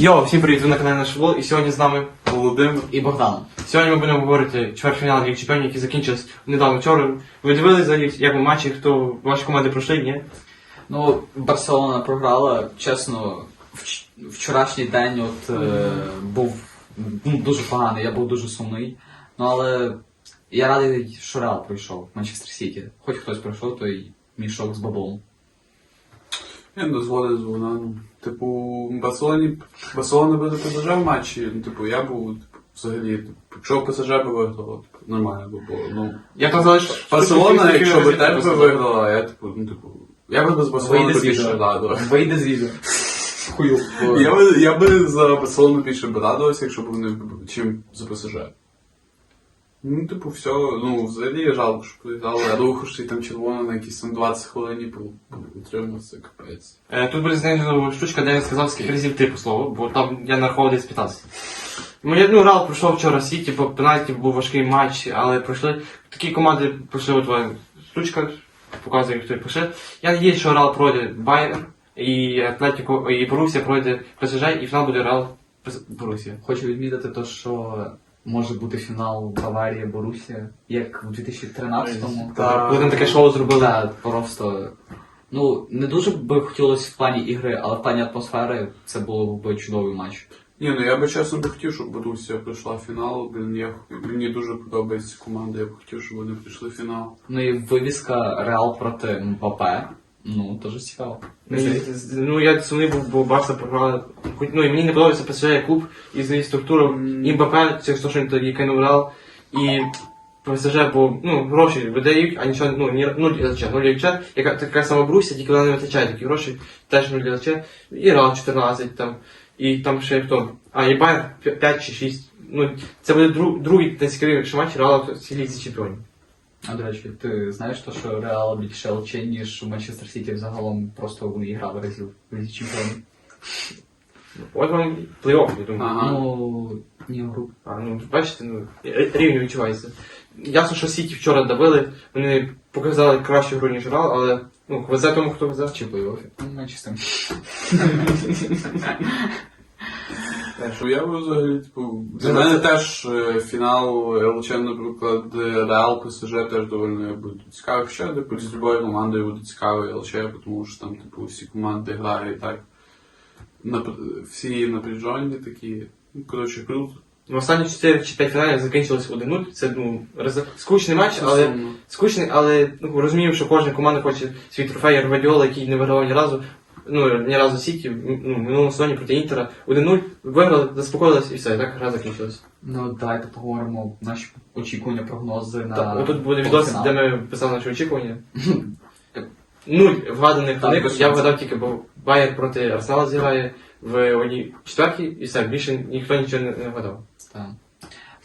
Йо, всім привіт, ви на каналі Наш Футбол, і сьогодні з нами Володимир. І Богдан. Сьогодні ми будемо говорити чвертьфінал Ліги Чемпіонів, який закінчився недавно вчора. Ви дивились взагалі, як ви матчі, хто ваші команди пройшли, ні? Ну, Барселона програла, чесно, вч- вчорашній день от, е, був ну, дуже поганий, я був дуже сумний. Ну але я радий, що Реал пройшов, Манчестер Сіті. Хоч хтось пройшов, той мішок з баблом. Я не згоден з Богданом. Типу, Барселоні, Барселона буде ПСЖ в матчі. Ну, типу, я був типу, взагалі, типу, якщо ПСЖ би виграло, типу, нормально би було. Ну, Як казали, що Барселона, якщо би теж би виграла, я типу, ну, типу, я би без Барселони більше відео. Вийде з відео. Хую. Я би, я би за Барселону більше б радувався, якщо б вони чим за ПСЖ. Ну, типу, все, ну, взагалі жалко, що проіграли, а рухавши там червоно на якісь там 20 хвилин і утримався, капець. Е, Тут буде знайдена штучка, де він сказав, скільки разів ти по слову, бо там я нарахував десь 15. Моє, ну, Реал пройшов вчора Сіті, по пенальті був важкий матч, але пройшли. Такі команди пройшли от твоя штучка, показує, хто пише. Я надіюсь, що Реал пройде Байер, і Атлетіко, і Борусія пройде ПСЖ, і фінал буде Реал Борусія. Хочу відмітити те, що може бути фінал Баварія Борусія, як в 2013-му. Так. Коли там таке шоу зробили. Так, просто. Ну, не дуже би хотілося в плані ігри, але в плані атмосфери це був би чудовий матч. Ні, ну я би чесно би хотів, щоб Борусія пройшла фінал. Блін, я, мені дуже подобається команда, я б хотів, щоб вони прийшли в фінал. Ну і вивіска Реал проти МПП. Ну, теж цікаво. Мені- Ну, я сумний був, бо Барса програла. Хоч, ну, і мені не подобається ПСЖ клуб із її структурою. І МБП, це що він тоді кинув Реал. І ПСЖ, бо ну, гроші видають, а нічого, ну, ні, нуль ЛЧ, нуль ЛЧ, яка така сама Брусія, тільки вона не витрачає такі гроші, теж нуль ЛЧ, і Реал 14 там, і там ще хто. А, і Байер 5 чи 6. Ну, це буде друг, другий найцікавіший матч Реала в цій лізі чемпіонів. А до речі, ти знаєш то, що Реал більше ЛЧ, ніж Манчестер Сіті взагалом просто вони грали разів в Лізі Чемпіонів. От вам плей-офф, я думаю. Ага. Ну, ні, гру. А, ну, бачите, ну, рівень відчувається. Ясно, що Сіті вчора давили, вони показали кращу гру, ніж Реал, але ну, везе тому, хто везе. Чи плей-оффі? Ну, Манчестер. Що я би взагалі, типу, для мене теж е, фінал ЛЧ, наприклад, Реал ПСЖ теж доволі буде цікавий. Ще типу, з любою командою буде цікавий ЛЧ, тому що там, типу, всі команди грають так. Всі напряжені такі. Ну, коротше, круто. Ну, останні 4 чи 5 фіналів закінчилось 1-0. Це ну, роз- скучний матч, але скучний, але ну, розуміємо, що кожна команда хоче свій трофей Арвадіола, який не вигравав ні разу. Ну, ні разу Сіті, ну, в минулому сезоні проти Інтера 1-0, виграли, заспокоїлись і все, і так гра закінчилась. Ну, давайте поговоримо наші очікування, прогнози на. Так, отут буде відос, де ми писали наші очікування. Нуль вгаданих Так, без Я вгадав тільки, бо Байер проти Арсенала зіграє в одній четвертій, і все, більше ніхто нічого не, не вгадав. Так.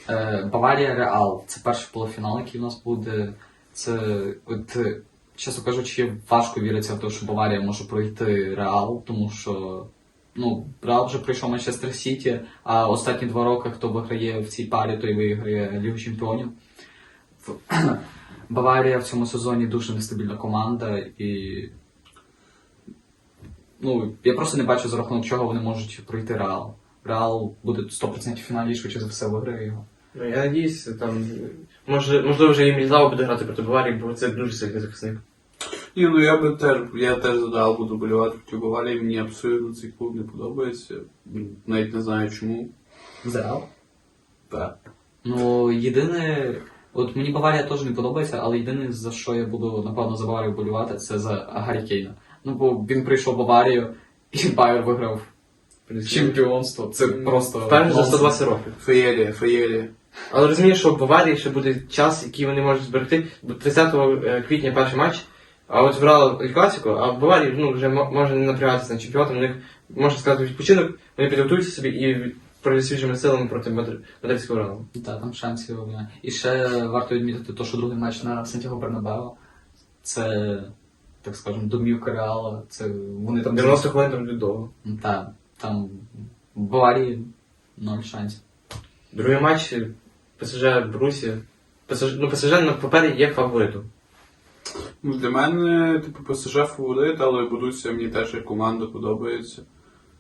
Е, Баварія Реал. Це перший полуфінал, який у нас буде. Це, от, е, чесно кажучи, важко віриться в те, що Баварія може пройти Реал, тому що ну, Реал вже пройшов Манчестер Сіті, а останні два роки, хто виграє в цій парі, той виграє Лігу Чемпіонів. Баварія в цьому сезоні дуже нестабільна команда і. Ну, я просто не бачу за рахунок чого вони можуть пройти Реал. Реал буде 100% в фіналі, швидше за все виграє його. Ну, я надіюсь, там, може, можливо, вже і Мільзао буде грати проти Баварії, бо це дуже сильний захисник. Ні, ну я би теж, я теж за Реал буду болювати проти Баварії, мені абсолютно цей клуб не подобається. Навіть не знаю чому. За Реал? Так. Ну, єдине. От мені Баварія теж не подобається, але єдине, за що я буду, напевно, за Баварію болювати, це за Гаррі Кейна. Ну, бо він прийшов в Баварію, і Байер виграв чемпіонство. Це просто. Вперше за 120 років. Феєрія, феєрія. Але розумієш, що в Баварії ще буде час, який вони можуть зберегти, бо 30 квітня перший матч, а от збирали класику, а в Баварії ну, вже може не напрягатися на чемпіонатом, у них можна сказати відпочинок, вони підготуються собі і свіжими силами проти Мадр- мадридського Реалу. Так, там шансів. І ще варто відмітити, те, що другий матч на Сантьяго Бернабео. Це, так скажемо, домівка Реала. Це вони там 90 хвилин там довго. Так, там в Баварії ноль шансів. Другий матч ПСЖ в Брусі. ПСЖ, ну, ПСЖ на папері є фаворитом. Ну, для мене, типу, ПСЖ фаворит, але Борусsia мені теж як команда подобається. Ну,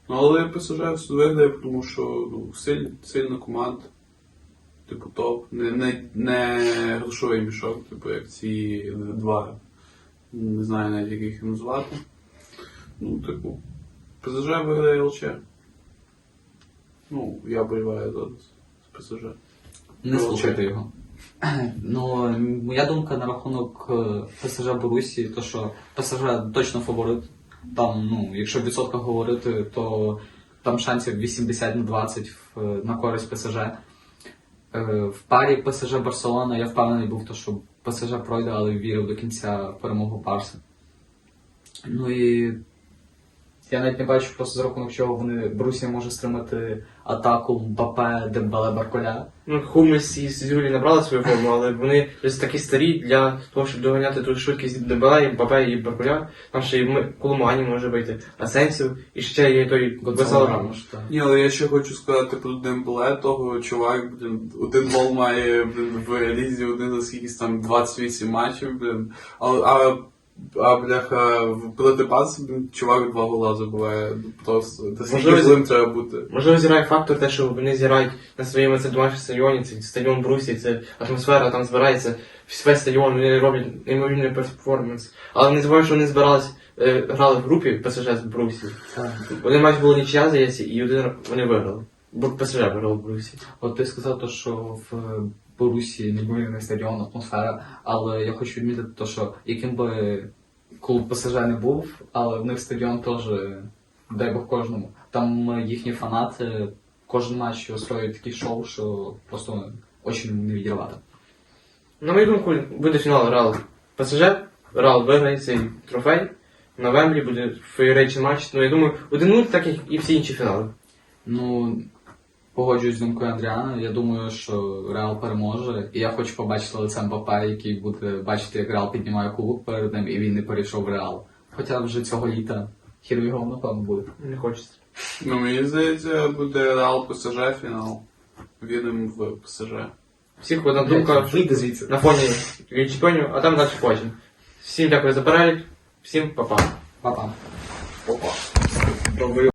Ну, але ПСЖ виграє, тому що ну, силь, сильна команда. Типу топ. Не, не, не грошовий мішок, типу, як ці два. Не знаю навіть, як їх назвати. Ну, типу, ПСЖ виграє ЛЧ. Ну, я боліваю зараз з ПСЖ. Не слухайте його. Ну, моя думка на рахунок е, ПСЖ Борусі, то що ПСЖ точно фаворит. Там, ну, якщо в відсотках говорити, то там шансів 80 на 20 на користь ПСЖ. Е, В парі ПСЖ Барселона я впевнений був, то, що ПСЖ пройде, але вірив до кінця перемогу Барси. Ну і я навіть не бачу просто за рахунок чого вони Борусія може стримати атаку Мбапе, Дембеле, Барколя. Ну, Хумес і Зюлі набрали свою форму, але вони десь такі старі для того, щоб доганяти ту швидкість Дебела, і Бапе і Баркуля. Там ще й Ми- Коломані може вийти, Асенсів, і ще є той Гонсало Рамош. Ні, але я ще хочу сказати про Дембле, того чувак, блін, один гол має блін, в лізі один за скількись там 28 матчів, блін. А, а, а бляха, в протипас, блін, чувак два гола забуває. Просто. Скільки Можливо, злим треба бути. Можливо, зіграє фактор те, що вони зіграють на своєму центральному стадіоні, це стадіон Брусі, це атмосфера, там збирається весь стадіон, вони роблять неймовірний перформанс. Але не забувай, що вони збирались, е, грали в групі ПСЖ з Брусі. Один матч було нічия, здається, і один вони виграли. Бо ПСЖ виграв в Брусі. От ти сказав, то, що в Борусі неймовірний стадіон, атмосфера, але я хочу відмітити, то, що яким би клуб ПСЖ не був, але в них стадіон теж дай Бог кожному. Там їхні фанати кожен матч устроюють такі шоу, що просто очі не відірвати. На мою думку, буде фінал Реал ПСЖ. Реал виграє цей трофей. На Вемблі буде феєричний матч. Ну, я думаю, 1-0, так як і всі інші фінали. Ну, погоджуюсь з думкою Андріана. Я думаю, що Реал переможе. І я хочу побачити лице Мбапе, який буде бачити, як Реал піднімає кубок перед ним, і він не перейшов в Реал. Хоча вже цього літа хір його, напевно, буде. Не хочеться. Ну, мені здається, буде Реал ПСЖ фінал. Віримо в ПСЖ. Всіх одна думка Вийди звідси. на фоні Чемпіонів, а там далі потім. Всім дякую за перегляд, всім па-па. Па-па. Пробую.